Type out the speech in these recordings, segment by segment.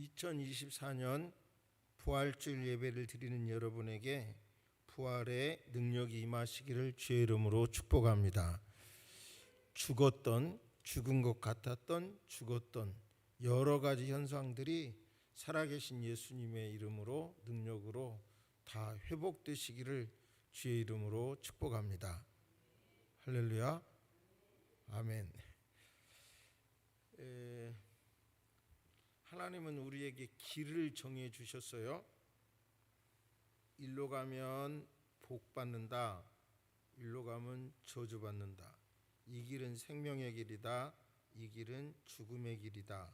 2024년 부활주일 예배를 드리는 여러분에게 부활의 능력이 임하시기를 주의 이름으로 축복합니다. 죽었던 죽은 것 같았던 죽었던 여러 가지 현상들이 살아계신 예수님의 이름으로 능력으로 다 회복되시기를 주의 이름으로 축복합니다. 할렐루야. 아멘. 에, 하나님은 우리에게 길을 정해 주셨어요. 일로 가면 복 받는다. 일로 가면 저주 받는다. 이 길은 생명의 길이다. 이 길은 죽음의 길이다.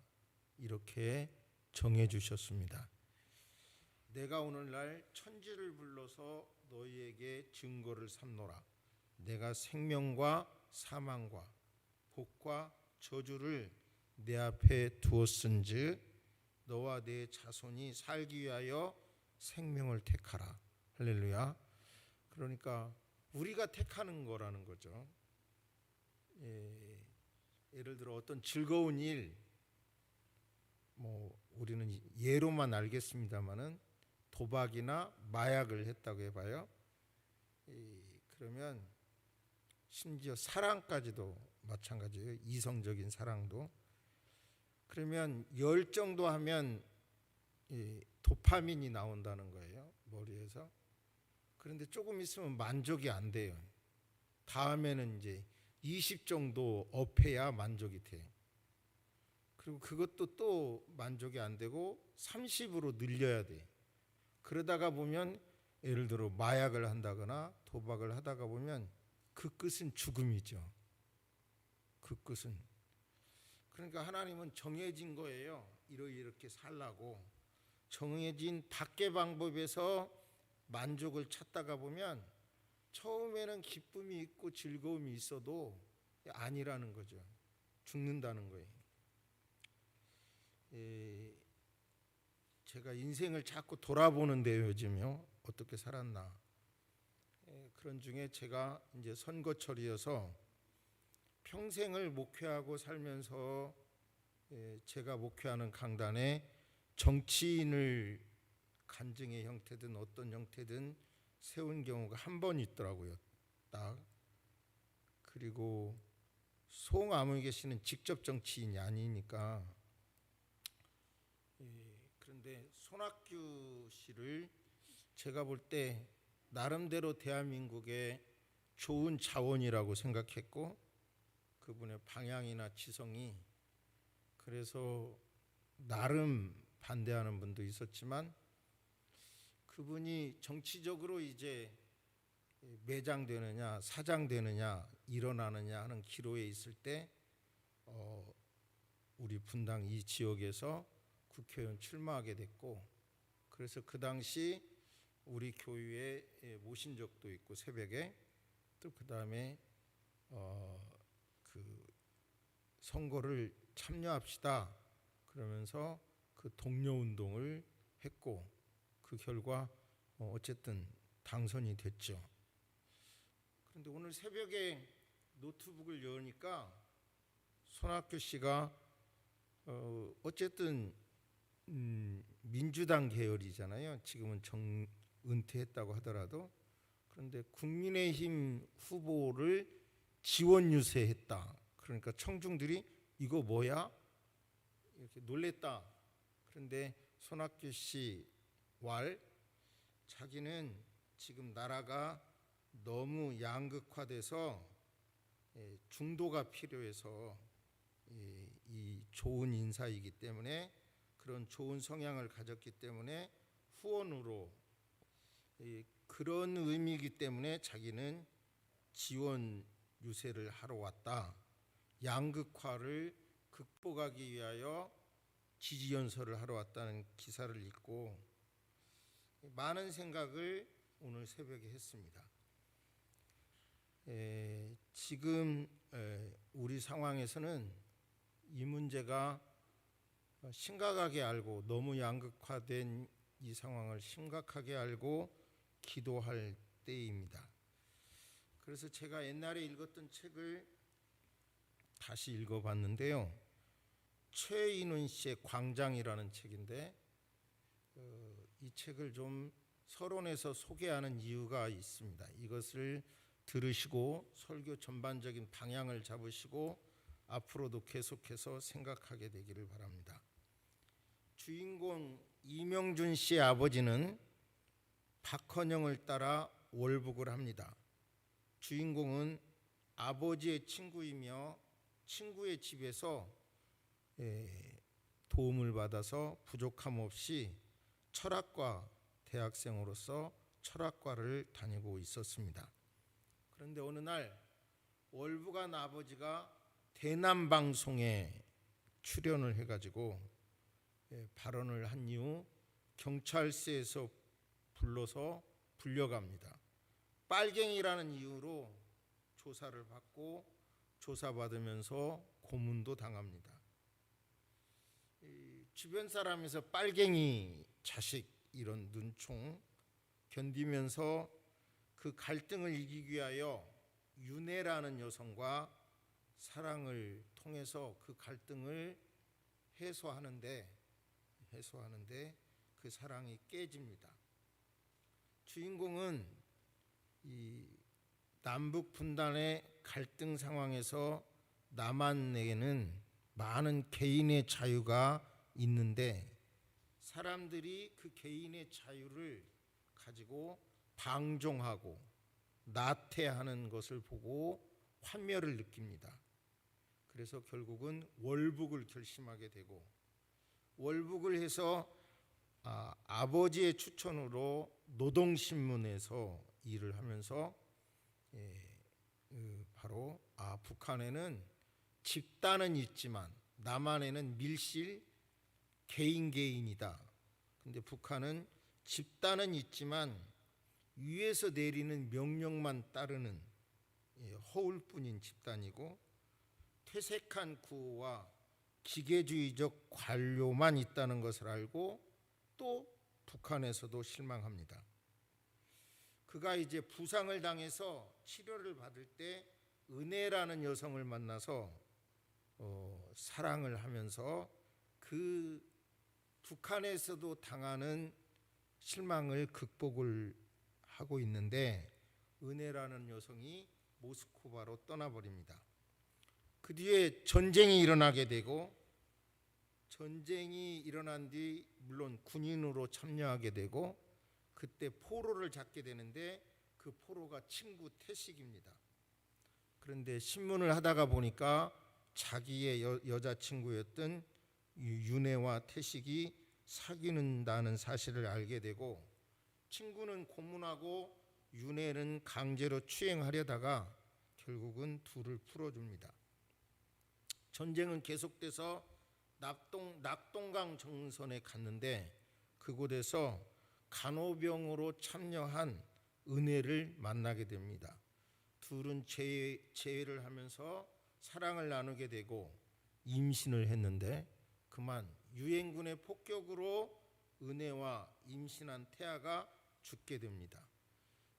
이렇게 정해 주셨습니다. 내가 오늘날 천지를 불러서 너희에게 증거를 삼노라. 내가 생명과 사망과 복과 저주를 내 앞에 두었은즉 너와 내 자손이 살기 위하여 생명을 택하라. 할렐루야. 그러니까 우리가 택하는 거라는 거죠. 예, 예를 들어 어떤 즐거운 일, 뭐 우리는 예로만 알겠습니다만은 도박이나 마약을 했다고 해봐요. 이, 그러면 심지어 사랑까지도 마찬가지예요. 이성적인 사랑도. 그러면 열 정도 하면 이 도파민이 나온다는 거예요. 머리에서. 그런데 조금 있으면 만족이 안 돼요. 다음에는 이제 20 정도 업해야 만족이 돼. 그리고 그것도 또 만족이 안 되고 30으로 늘려야 돼. 그러다가 보면 예를 들어 마약을 한다거나 도박을 하다가 보면 그 끝은 죽음이죠. 그 끝은 그러니까 하나님은 정해진 거예요. 이렇게 살라고 정해진 밖의 방법에서 만족을 찾다가 보면 처음에는 기쁨이 있고 즐거움이 있어도 아니라는 거죠. 죽는다는 거예요. 에, 제가 인생을 자꾸 돌아보는데요, 요즘요. 어떻게 살았나. 에, 그런 중에 제가 이제 선거철이어서 평생을 목회하고 살면서 에, 제가 목회하는 강단에 정치인을 간증의 형태든 어떤 형태든 세운 경우가 한 번 있더라고요. 딱 그리고 송아무개 계시는 직접 정치인이 아니니까 예, 그런데 손학규 씨를 제가 볼 때 나름대로 대한민국의 좋은 자원이라고 생각했고 그분의 방향이나 지성이 그래서 나름 반대하는 분도 있었지만 그분이 정치적으로 이제 매장되느냐 사장되느냐 일어나느냐 하는 기로에 있을 때 어, 우리 분당 이 지역에서 국회의원 출마하게 됐고 그래서 그 당시 우리 교회에 모신 적도 있고 새벽에 또 그 다음에 어, 그 선거를 참여합시다 그러면서 그 동료 운동을 했고 그 결과 어, 어쨌든 당선이 됐죠. 그런데 오늘 새벽에 노트북을 여니까 손학규 씨가 어, 어쨌든 음, 민주당 계열이잖아요. 지금은 정 은퇴했다고 하더라도 그런데 국민의힘 후보를 지원 유세했다. 그러니까 청중들이 이거 뭐야? 이렇게 놀랬다. 그런데 손학규 씨 왈 자기는 지금 나라가 너무 양극화돼서 예, 중도가 필요해서 예, 이 좋은 인사이기 때문에 그런 좋은 성향을 가졌기 때문에 후원으로 예, 그런 의미이기 때문에 자기는 지원 유세를 하러 왔다. 양극화를 극복하기 위하여 지지 연설을 하러 왔다는 기사를 읽고 많은 생각을 오늘 새벽에 했습니다. 에, 지금 에, 우리 상황에서는 이 문제가 심각하게 알고 너무 양극화된 이 상황을 심각하게 알고 기도할 때입니다. 그래서 제가 옛날에 읽었던 책을 다시 읽어봤는데요. 최인훈 씨의 광장이라는 책인데 어, 이 책을 좀 서론에서 소개하는 이유가 있습니다. 이것을 들으시고 설교 전반적인 방향을 잡으시고 앞으로도 계속해서 생각하게 되기를 바랍니다. 주인공 이명준 씨의 아버지는 박헌영을 따라 월북을 합니다. 주인공은 아버지의 친구이며 친구의 집에서 예, 도움을 받아서 부족함 없이 철학과 대학생으로서 철학과를 다니고 있었습니다. 그런데 어느 날 월북한 아버지가 대남 방송에 출연을 해가지고 예, 발언을 한 이후 경찰서에서 불러서 불려갑니다. 빨갱이라는 이유로 조사를 받고 조사받으면서 고문도 당합니다. 이 주변 사람에서 빨갱이 자식 이런 눈총 견디면서 그 갈등을 이기기 위하여 윤혜라는 여성과 사랑을 통해서 그 갈등을 해소하는데 해소하는데 그 사랑이 깨집니다. 주인공은 이 남북 분단의 갈등 상황에서 남한에게는 많은 개인의 자유가 있는데 사람들이 그 개인의 자유를 가지고 방종하고 나태하는 것을 보고 환멸을 느낍니다. 그래서 결국은 월북을 결심하게 되고 월북을 해서 아, 아버지의 추천으로 노동신문에서 일을 하면서 예, 그 바로 아, 북한에는 집단은 있지만 남한에는 밀실 개인 개인이다. 근데 북한은 집단은 있지만 위에서 내리는 명령만 따르는 예, 허울뿐인 집단이고 퇴색한 구호와 기계주의적 관료만 있다는 것을 알고 또 북한에서도 실망합니다. 그가 이제 부상을 당해서 치료를 받을 때 은혜라는 여성을 만나서 어, 사랑을 하면서 그 북한에서도 당하는 실망을 극복을 하고 있는데 은혜라는 여성이 모스크바로 떠나버립니다. 그 뒤에 전쟁이 일어나게 되고 전쟁이 일어난 뒤 물론 군인으로 참여하게 되고 그때 포로를 잡게 되는데 그 포로가 친구 태식입니다. 그런데 신문을 하다가 보니까 자기의 여, 여자친구였던 윤혜와 태식이 사귀는다는 사실을 알게 되고 친구는 고문하고 윤혜는 강제로 추행하려다가 결국은 둘을 풀어줍니다. 전쟁은 계속돼서 낙동 낙동강 정선에 갔는데 그곳에서 간호병으로 참여한 은혜를 만나게 됩니다. 둘은 재, 재회를 하면서 사랑을 나누게 되고 임신을 했는데 그만 유엔군의 폭격으로 은혜와 임신한 태아가 죽게 됩니다.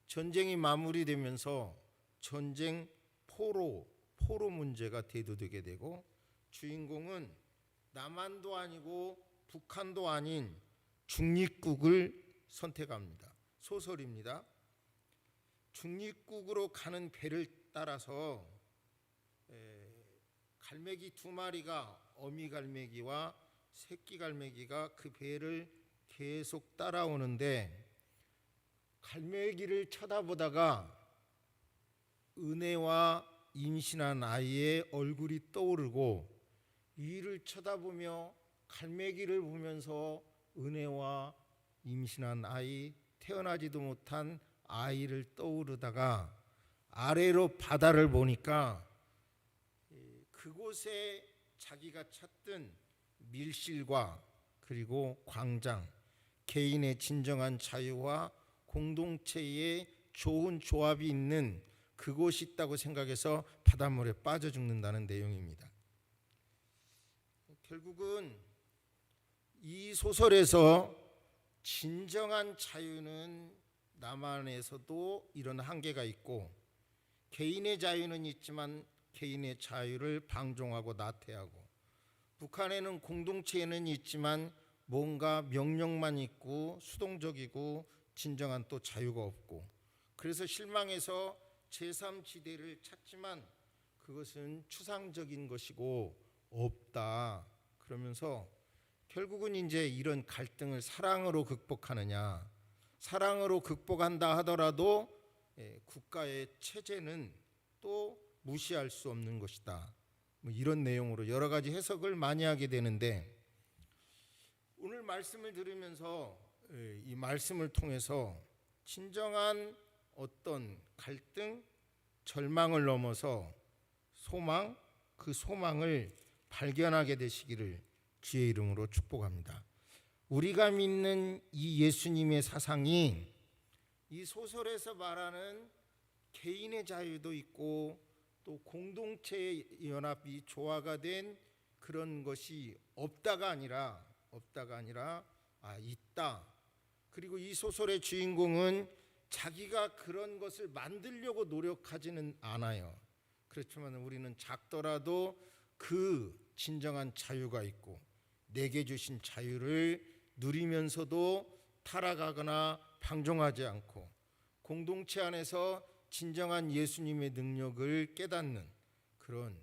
전쟁이 마무리되면서 전쟁 포로 포로 문제가 대두되게 되고 주인공은 남한도 아니고 북한도 아닌 중립국을 선택합니다. 소설입니다. 중립국으로 가는 배를 따라서 에, 갈매기 두 마리가 어미 갈매기와 새끼 갈매기가 그 배를 계속 따라오는데 갈매기를 쳐다보다가 은혜와 임신한 아이의 얼굴이 떠오르고 위를 쳐다보며 갈매기를 보면서 은혜와 임신한 아이 태어나지도 못한 아이를 떠오르다가 아래로 바다를 보니까 그곳에 자기가 찾던 밀실과 그리고 광장 개인의 진정한 자유와 공동체의 좋은 조합이 있는 그곳이 있다고 생각해서 바닷물에 빠져 죽는다는 내용입니다. 결국은 이 소설에서 진정한 자유는 남한에서도 이런 한계가 있고 개인의 자유는 있지만 개인의 자유를 방종하고 나태하고 북한에는 공동체는 있지만 뭔가 명령만 있고 수동적이고 진정한 또 자유가 없고 그래서 실망해서 제3지대를 찾지만 그것은 추상적인 것이고 없다. 그러면서 결국은 이제 이런 갈등을 사랑으로 극복하느냐. 사랑으로 극복한다 하더라도 예, 국가의 체제는 또 무시할 수 없는 것이다. 뭐 이런 내용으로 여러 가지 해석을 많이 하게 되는데 오늘 말씀을 들으면서 예, 이 말씀을 통해서 진정한 어떤 갈등, 절망을 넘어서 소망, 그 소망을 발견하게 되시기를 주의 이름으로 축복합니다. 우리가 믿는 이 예수님의 사상이 이 소설에서 말하는 개인의 자유도 있고 또 공동체 연합이 조화가 된 그런 것이 없다가 아니라 없다가 아니라 아 있다. 그리고 이 소설의 주인공은 자기가 그런 것을 만들려고 노력하지는 않아요. 그렇지만 우리는 작더라도 그 진정한 자유가 있고 내게 주신 자유를 누리면서도 타락하거나 방종하지 않고 공동체 안에서 진정한 예수님의 능력을 깨닫는 그런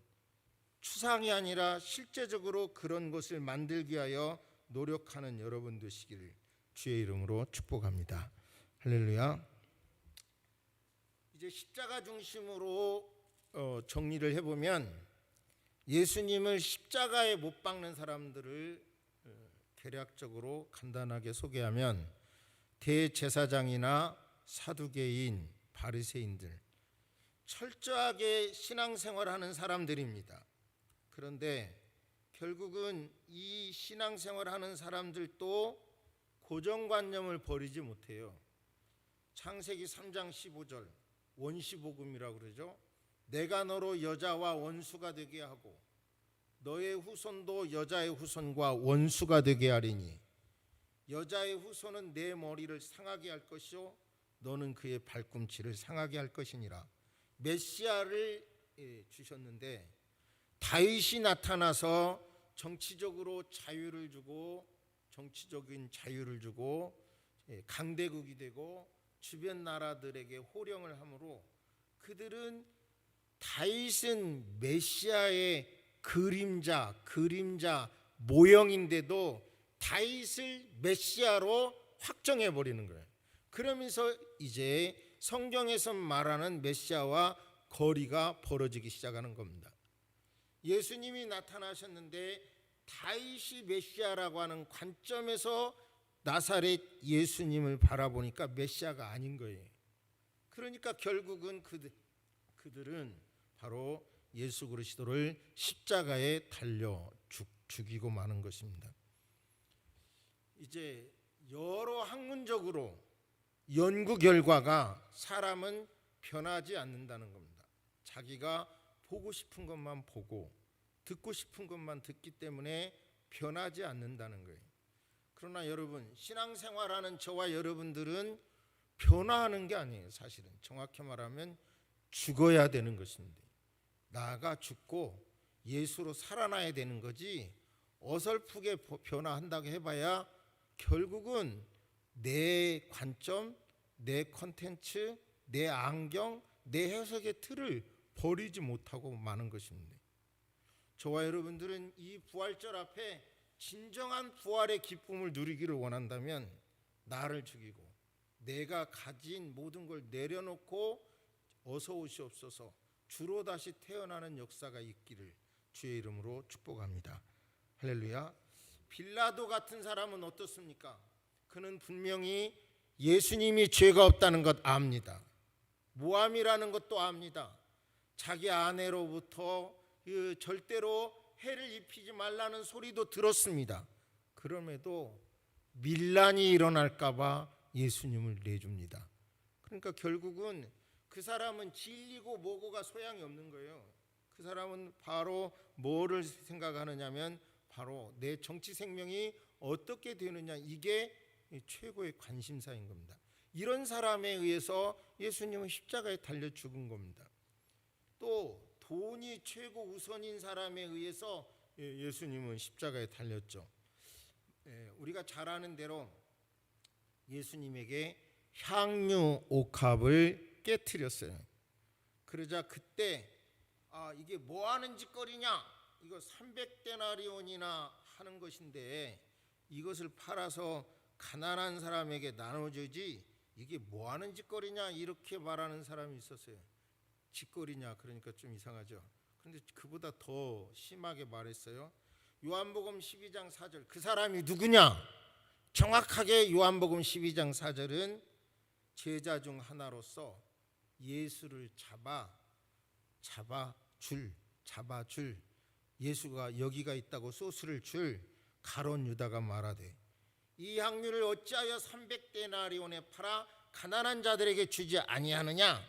추상이 아니라 실제적으로 그런 것을 만들기 위하여 노력하는 여러분 되시기를 주의 이름으로 축복합니다. 할렐루야. 이제 십자가 중심으로 어, 정리를 해보면 예수님을 십자가에 못 박는 사람들을 어, 개략적으로 간단하게 소개하면 대제사장이나 사두개인, 바리새인들 철저하게 신앙생활하는 사람들입니다. 그런데 결국은 이 신앙생활하는 사람들도 고정관념을 버리지 못해요. 창세기 3장 15절 원시복음이라고 그러죠. 내가 너로 여자와 원수가 되게 하고 너의 후손도 여자의 후손과 원수가 되게 하리니 여자의 후손은 내 머리를 상하게 할 것이요 너는 그의 발꿈치를 상하게 할 것이니라. 메시아를 예, 주셨는데 다윗이 나타나서 정치적으로 자유를 주고 정치적인 자유를 주고 예, 강대국이 되고 주변 나라들에게 호령을 함으로 그들은 다윗은 메시아의 그림자, 그림자 모형인데도 다윗을 메시아로 확정해 버리는 거예요. 그러면서 이제 성경에서 말하는 메시아와 거리가 벌어지기 시작하는 겁니다. 예수님이 나타나셨는데 다윗이 메시아라고 하는 관점에서 나사렛 예수님을 바라보니까 메시아가 아닌 거예요. 그러니까 결국은 그들, 그들은 바로 예수 그리스도를 십자가에 달려 죽, 죽이고 마는 것입니다. 이제 여러 학문적으로 연구 결과가 사람은 변하지 않는다는 겁니다. 자기가 보고 싶은 것만 보고 듣고 싶은 것만 듣기 때문에 변하지 않는다는 거예요. 그러나 여러분 신앙생활하는 저와 여러분들은 변화하는 게 아니에요. 사실은 정확히 말하면 죽어야 되는 것인데 나가 죽고 예수로 살아나야 되는 거지 어설프게 변화한다고 해봐야 결국은 내 관점, 내 컨텐츠, 내 안경, 내 해석의 틀을 버리지 못하고 마는 것입니다. 저와 여러분들은 이 부활절 앞에 진정한 부활의 기쁨을 누리기를 원한다면 나를 죽이고 내가 가진 모든 걸 내려놓고 어서 오시옵소서 주로 다시 태어나는 역사가 있기를 주의 이름으로 축복합니다. 할렐루야. 빌라도 같은 사람은 어떻습니까? 그는 분명히 예수님이 죄가 없다는 것 압니다. 모함이라는 것도 압니다. 자기 아내로부터 그 절대로 해를 입히지 말라는 소리도 들었습니다. 그럼에도 밀란이 일어날까봐 예수님을 내줍니다. 그러니까 결국은 그 사람은 진리고 뭐고가 소양이 없는 거예요. 그 사람은 바로 뭐를 생각하느냐면 바로 내 정치 생명이 어떻게 되느냐 이게 최고의 관심사인 겁니다. 이런 사람에 의해서 예수님은 십자가에 달려 죽은 겁니다. 또 돈이 최고 우선인 사람에 의해서 예, 예수님은 십자가에 달렸죠. 예, 우리가 잘 아는 대로 예수님에게 향유 옥합을 깨뜨렸어요. 그러자 그때 아 이게 뭐 하는 짓거리냐? 이거 300데나리온이나 하는 것인데 이것을 팔아서 가난한 사람에게 나눠주지 이게 뭐 하는 짓거리냐 이렇게 말하는 사람이 있었어요. 짓거리냐 그러니까 좀 이상하죠. 그런데 그보다 더 심하게 말했어요. 요한복음 12장 4절 그 사람이 누구냐? 정확하게 요한복음 12장 4절은 제자 중 하나로서 예수를 잡아 잡아 줄 잡아 줄. 예수가 여기가 있다고 소스를 줄 가론 유다가 말하되 이 향유를 어찌하여 300데나리온에 팔아 가난한 자들에게 주지 아니하느냐?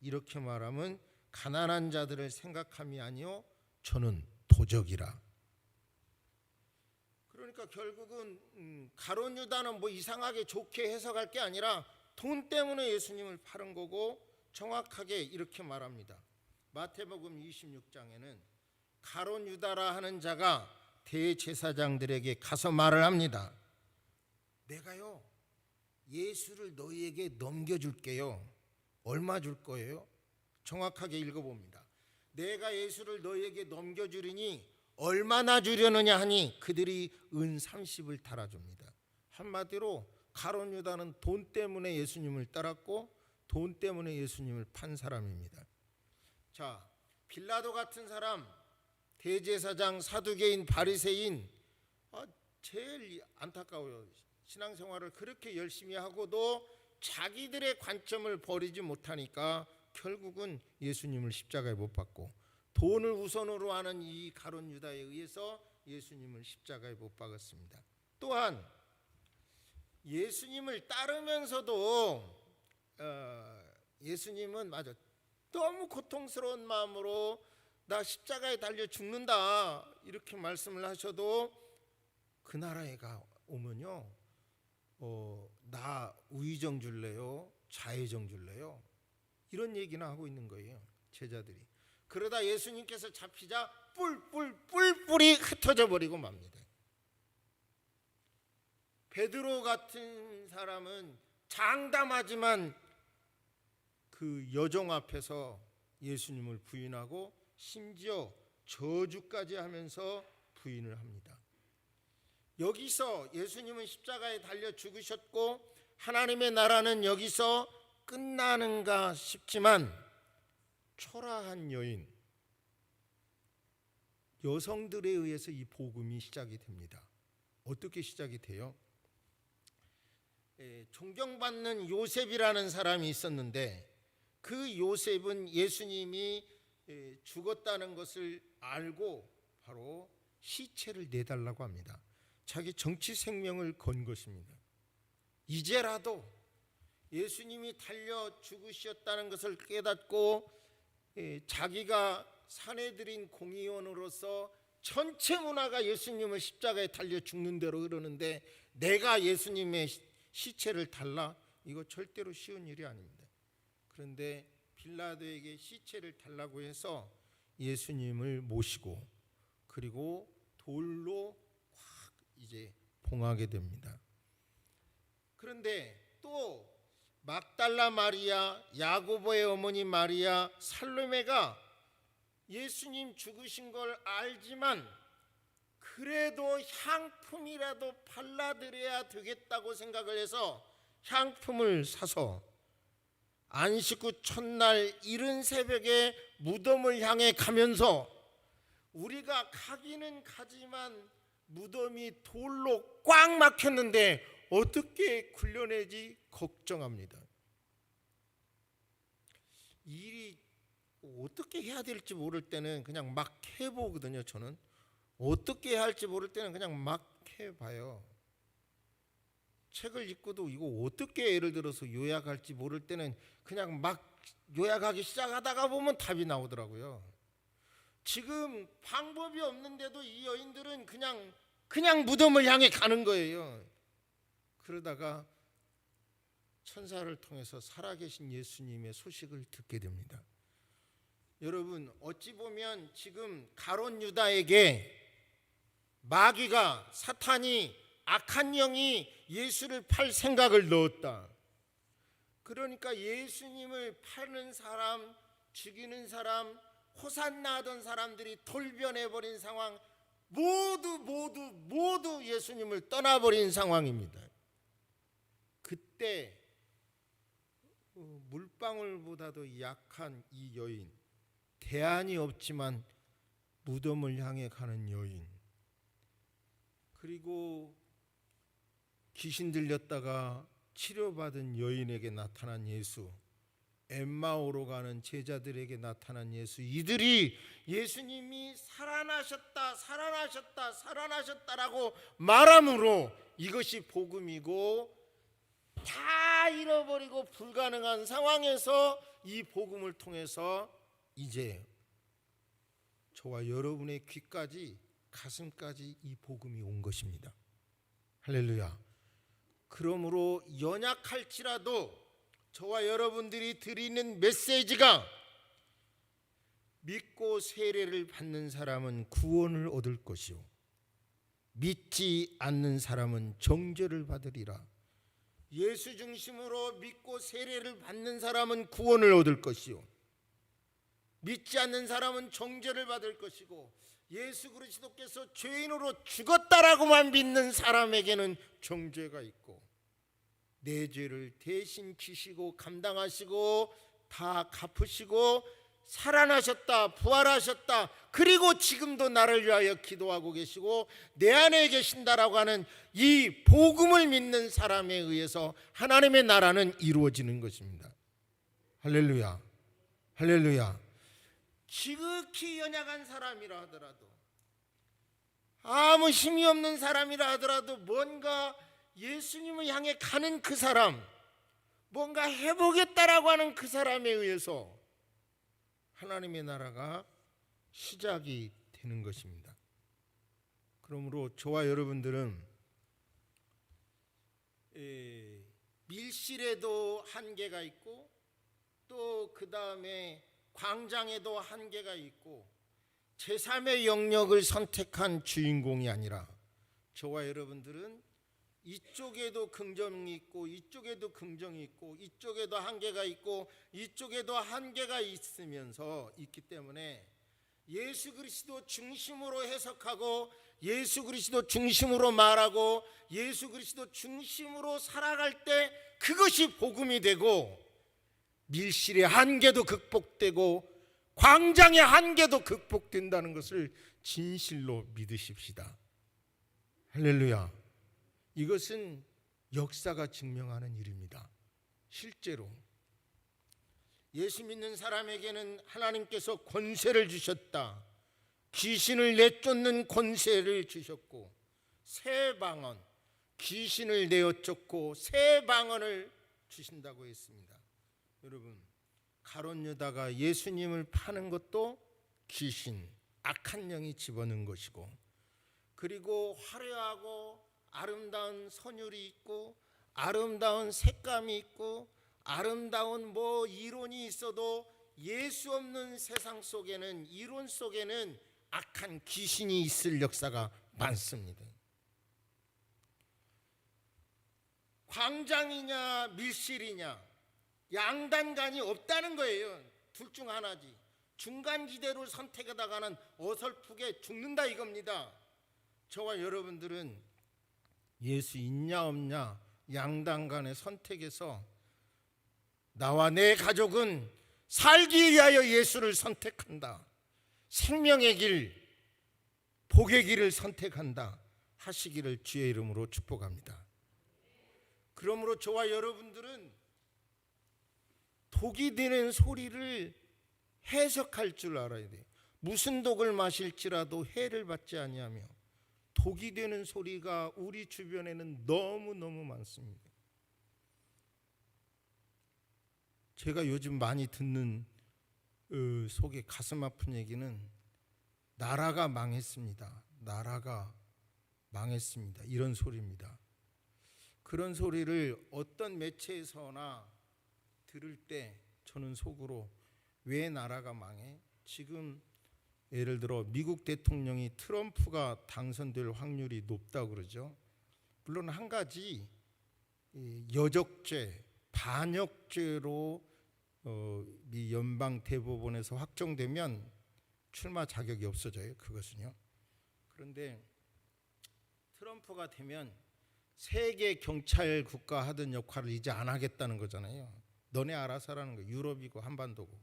이렇게 말하면 가난한 자들을 생각함이 아니요 저는 도적이라. 그러니까 결국은 음, 가론 유다는 뭐 이상하게 좋게 해석할 게 아니라 돈 때문에 예수님을 파는 거고 정확하게 이렇게 말합니다. 마태복음 26장에는 가론 유다라 하는 자가 대제사장들에게 가서 말을 합니다. 내가요 예수를 너희에게 넘겨줄게요. 얼마 줄 거예요? 정확하게 읽어봅니다. 내가 예수를 너희에게 넘겨주리니 얼마나 주려느냐 하니 그들이 은 30을 달아줍니다. 한마디로 가론 유다는 돈 때문에 예수님을 따랐고 돈 때문에 예수님을 판 사람입니다. 자, 빌라도 같은 사람, 대제사장, 사두개인, 바리새인, 아, 제일 안타까워요. 신앙생활을 그렇게 열심히 하고도 자기들의 관점을 버리지 못하니까 결국은 예수님을 십자가에 못 박고 돈을 우선으로 하는 이 가론 유다에 의해서 예수님을 십자가에 못 박았습니다. 또한 예수님을 따르면서도 어, 예수님은 맞아. 너무 고통스러운 마음으로 나 십자가에 달려 죽는다. 이렇게 말씀을 하셔도 그 나라에 가 오면요. 어, 나 우의정 줄래요? 좌의정 줄래요? 이런 얘기나 하고 있는 거예요 제자들이. 그러다 예수님께서 잡히자 뿔뿔 뿔뿔이 흩어져 버리고 맙니다. 베드로 같은 사람은 장담하지만 그 여종 앞에서 예수님을 부인하고 심지어 저주까지 하면서 부인을 합니다. 여기서 예수님은 십자가에 달려 죽으셨고 하나님의 나라는 여기서 끝나는가 싶지만 초라한 여인 여성들에 의해서 이 복음이 시작이 됩니다. 어떻게 시작이 돼요? 에, 존경받는 요셉이라는 사람이 있었는데 그 요셉은 예수님이 에, 죽었다는 것을 알고 바로 시체를 내달라고 합니다. 자기 정치 생명을 건 것입니다. 이제라도 예수님이 달려 죽으셨다는 것을 깨닫고 예, 자기가 사내들인 공의원으로서 전체 문화가 예수님을 십자가에 달려 죽는 대로 흐르는데 내가 예수님의 시- 시체를 달라 이거 절대로 쉬운 일이 아닙니다. 그런데 빌라도에게 시체를 달라고 해서 예수님을 모시고 그리고 돌로 확 이제 봉하게 됩니다. 그런데 또 막달라 마리아, 야고보의 어머니 마리아, 살로메가 예수님 죽으신 걸 알지만 그래도 향품이라도 발라드려야 되겠다고 생각을 해서 향품을 사서 안식 후 첫날 이른 새벽에 무덤을 향해 가면서 우리가 가기는 가지만 무덤이 돌로 꽉 막혔는데 어떻게 굴려내지 걱정합니다. 일이 어떻게 해야 될지 모를 때는 그냥 막 해보거든요. 저는 어떻게 해야 할지 모를 때는 그냥 막 해봐요. 책을 읽고도 이거 어떻게 예를 들어서 요약할지 모를 때는 그냥 막 요약하기 시작하다가 보면 답이 나오더라고요. 지금 방법이 없는데도 이 여인들은 그냥 그냥 무덤을 향해 가는 거예요. 그러다가 천사를 통해서 살아계신 예수님의 소식을 듣게 됩니다. 여러분 어찌 보면 지금 가론 유다에게 마귀가 사탄이 악한 영이 예수를 팔 생각을 넣었다. 그러니까 예수님을 파는 사람, 죽이는 사람, 호산나 하던 사람들이 돌변해 버린 상황 모두 모두 모두 예수님을 떠나버린 상황입니다. 그때 어, 물방울보다도 약한 이 여인 대안이 없지만 무덤을 향해 가는 여인 그리고 귀신 들렸다가 치료받은 여인에게 나타난 예수 엠마오로 가는 제자들에게 나타난 예수 이들이 예수님이 살아나셨다 살아나셨다 살아나셨다라고 말함으로 이것이 복음이고 다 잃어버리고 불가능한 상황에서 이 복음을 통해서 이제 저와 여러분의 귀까지 가슴까지 이 복음이 온 것입니다. 할렐루야. 그러므로 연약할지라도 저와 여러분들이 드리는 메시지가 믿고 세례를 받는 사람은 구원을 얻을 것이요 믿지 않는 사람은 정죄를 받으리라. 예수 중심으로 믿고 세례를 받는 사람은 구원을 얻을 것이요 믿지 않는 사람은 정죄를 받을 것이고 예수 그리스도께서 죄인으로 죽었다라고만 믿는 사람에게는 정죄가 있고 내 죄를 대신 지시고 감당하시고 다 갚으시고 살아나셨다 부활하셨다 그리고 지금도 나를 위하여 기도하고 계시고 내 안에 계신다라고 하는 이 복음을 믿는 사람에 의해서 하나님의 나라는 이루어지는 것입니다. 할렐루야. 할렐루야 지극히 연약한 사람이라 하더라도 아무 힘이 없는 사람이라 하더라도 뭔가 예수님을 향해 가는 그 사람 뭔가 해보겠다라고 하는 그 사람에 의해서 하나님의 나라가 시작이 되는 것입니다. 그러므로 저와 여러분들은 에, 밀실에도 한계가 있고 또 그 다음에 광장에도 한계가 있고 제3의 영역을 선택한 주인공이 아니라 저와 여러분들은 이쪽에도 긍정이 있고 이쪽에도 긍정이 있고 이쪽에도 한계가 있고 이쪽에도 한계가 있으면서 있기 때문에 예수 그리스도 중심으로 해석하고 예수 그리스도 중심으로 말하고 예수 그리스도 중심으로 살아갈 때 그것이 복음이 되고 밀실의 한계도 극복되고 광장의 한계도 극복된다는 것을 진실로 믿으십시다. 할렐루야. 이것은 역사가 증명하는 일입니다. 실제로 예수 믿는 사람에게는 하나님께서 권세를 주셨다. 귀신을 내쫓는 권세를 주셨고 새 방언 귀신을 내어 쫓고 새 방언을 주신다고 했습니다. 여러분 가론 유다가 예수님을 파는 것도 귀신 악한 영이 집어넣은 것이고 그리고 화려하고 아름다운 선율이 있고 아름다운 색감이 있고 아름다운 뭐 이론이 있어도 예수 없는 세상 속에는 이론 속에는 악한 귀신이 있을 역사가 많습니다. 광장이냐 밀실이냐 양단간이 없다는 거예요. 둘 중 하나지. 중간 지대로 선택하다가는 어설프게 죽는다 이겁니다. 저와 여러분들은 예수 있냐 없냐 양단간의 선택에서 나와 내 가족은 살기 위하여 예수를 선택한다. 생명의 길, 복의 길을 선택한다. 하시기를 주의 이름으로 축복합니다. 그러므로 저와 여러분들은 독이 되는 소리를 해석할 줄 알아야 돼. 무슨 독을 마실지라도 해를 받지 아니하며 독이 되는 소리가 우리 주변에는 너무 너무 많습니다. 제가 요즘 많이 듣는 어, 속에 가슴 아픈 얘기는 나라가 망했습니다. 나라가 망했습니다. 이런 소리입니다. 그런 소리를 어떤 매체에서나 들을 때 저는 속으로 왜 나라가 망해? 지금 예를 들어 미국 대통령이 트럼프가 당선될 확률이 높다고 그러죠. 물론 한 가지 이 여적죄, 반역죄로 어, 미 연방 대법원에서 확정되면 출마 자격이 없어져요. 그것은요. 그런데 트럼프가 되면 세계 경찰 국가 하던 역할을 이제 안 하겠다는 거잖아요. 너네 알아서 하라는 거. 유럽이고 한반도고.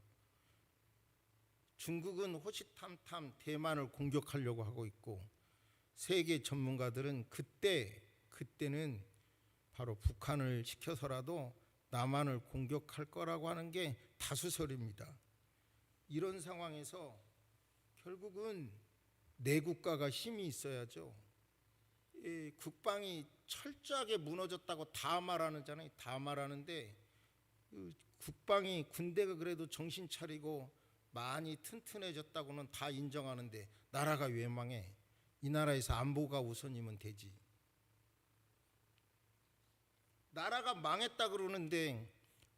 중국은 호시탐탐 대만을 공격하려고 하고 있고 세계 전문가들은 그때 그때는 바로 북한을 시켜서라도 남한을 공격할 거라고 하는 게 다수설입니다. 이런 상황에서 결국은 내 국가가 힘이 있어야죠. 이 국방이 철저하게 무너졌다고 다 말하는잖아요. 다 말하는데 그 국방이 군대가 그래도 정신 차리고 많이 튼튼해졌다고는 다 인정하는데 나라가 왜 망해? 이 나라에서 안보가 우선이면 되지. 나라가 망했다 그러는데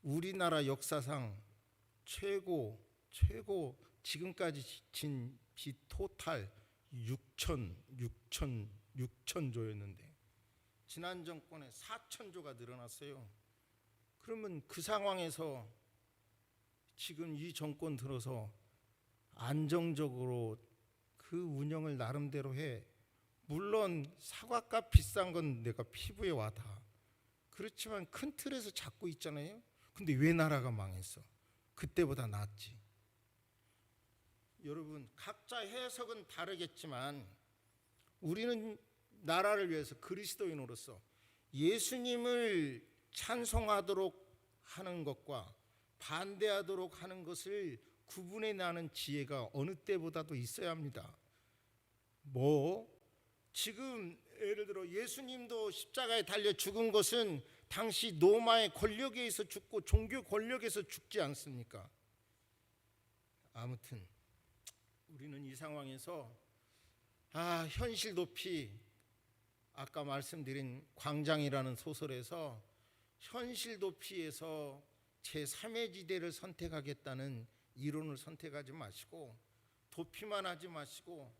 우리나라 역사상 최고 최고 지금까지 진빚 토탈 6천 6천 6천조였는데 지난 정권에 4천조가 늘어났어요. 그러면 그 상황에서 지금 이 정권 들어서 안정적으로 그 운영을 나름대로 해. 물론 사과값 비싼 건 내가 피부에 와다. 그렇지만 큰 틀에서 잡고 있잖아요. 근데 왜 나라가 망했어? 그때보다 낫지. 여러분 각자 해석은 다르겠지만 우리는 나라를 위해서 그리스도인으로서 예수님을 찬송하도록 하는 것과 반대하도록 하는 것을 구분해 나는 지혜가 어느 때보다도 있어야 합니다. 뭐 지금 예를 들어 예수님도 십자가에 달려 죽은 것은 당시 로마의 권력에 의해서 죽고 종교 권력에서 죽지 않습니까? 아무튼 우리는 이 상황에서 아 현실 높이 아까 말씀드린 광장이라는 소설에서 현실 도피에서 제3의 지대를 선택하겠다는 이론을 선택하지 마시고 도피만 하지 마시고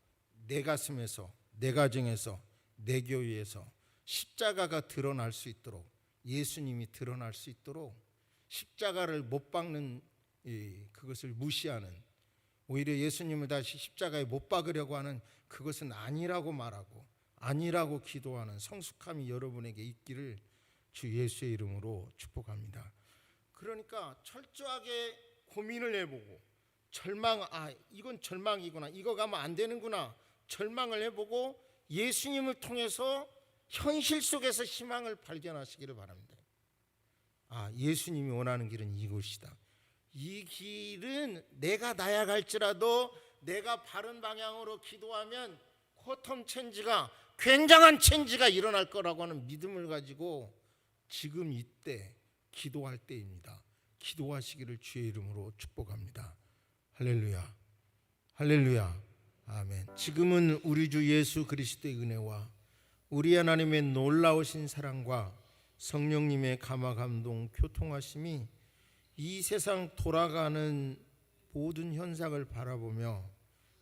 내 가슴에서 내 가정에서 내 교회에서 십자가가 드러날 수 있도록 예수님이 드러날 수 있도록 십자가를 못 박는 이, 그것을 무시하는 오히려 예수님을 다시 십자가에 못 박으려고 하는 그것은 아니라고 말하고 아니라고 기도하는 성숙함이 여러분에게 있기를 주 예수의 이름으로 축복합니다. 그러니까 철저하게 고민을 해보고 절망 아 이건 절망이구나 이거 가면 안 되는구나 절망을 해보고 예수님을 통해서 현실 속에서 희망을 발견하시기를 바랍니다. 아 예수님이 원하는 길은 이곳이다. 이 길은 내가 나야 갈지라도 내가 바른 방향으로 기도하면 쿼텀 체인지가 굉장한 체인지가 일어날 거라고 하는 믿음을 가지고 지금 이때 기도할 때입니다. 기도하시기를 주의 이름으로 축복합니다. 할렐루야. 할렐루야. 아멘. 지금은 우리 주 예수 그리스도의 은혜와 우리 하나님의 놀라우신 사랑과 성령님의 감화 감동 교통하심이 이 세상 돌아가는 모든 현상을 바라보며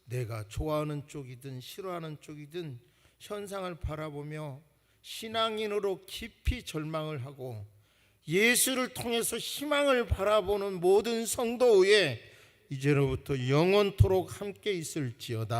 내가 좋아하는 쪽이든 싫어하는 쪽이든 현상을 바라보며 신앙인으로 깊이 절망을 하고 예수를 통해서 희망을 바라보는 모든 성도 위에 이제로부터 영원토록 함께 있을지어다.